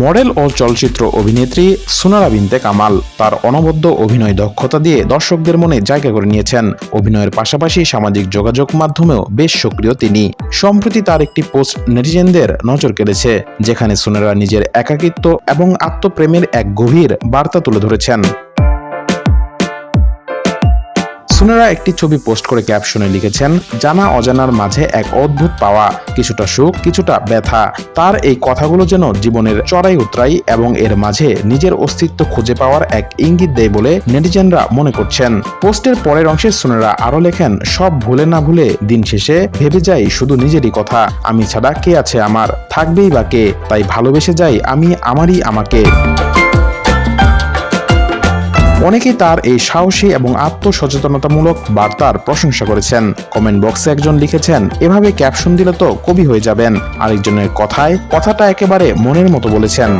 Model ও চলচ্চিত্র অভিনেত্রী সুনারা বিনতে কামাল। তার অনবদ্য অভিনয় দক্ষতা দিয়ে দর্শকদের মনে জায়গা করে নিয়েছেন। অভিনয়ের পাশাপাশি সামাজিক যোগাযোগ মাধ্যমেও বেশ সক্রিয় তিনি। সম্প্রতি তার একটি পোস্ট নেটিজেনদের নজর কেড়েছে, যেখানে সুনারা নিজের একাকিত্ব এবং আত্মপ্রেমের এক গভীর বার্তা তুলে ধরেছেন। সুনেরা একটি ছবি পোস্ট করে ক্যাপশনে লিখেছেন, জানা অজানার মাঝে এক অদ্ভুত পাওয়া, কিছুটা সুখ, কিছুটা ব্যথা। তার এই কথাগুলো যেন জীবনের চড়াই উতরাই এবং এর মাঝে নিজের অস্তিত্ব খুঁজে পাওয়ার এক ইঙ্গিত দেয় বলে নেটিজেনরা মনে করছেন। পোস্টের পরের অংশে সুনেরা আরও লেখেন, সব ভুলে না ভুলে দিন শেষে ভেবে যাই শুধু নিজেরই কথা, আমি ছাড়া কে আছে আমার? থাকবেই বা কে? তাই ভালোবেসে যাই আমি আমারই আমাকে। অনেকেই তার এই সাহসী এবং আত্মসচেতনতামূলক বার্তার প্রশংসা করেছেন। কমেন্ট বক্সে একজন লিখেছেন, এভাবে ক্যাপশন দিলে তো কবি হয়ে যাবেন। আরেকজনের কথায়, কথাটা একেবারে মনের মতো বলেছেন।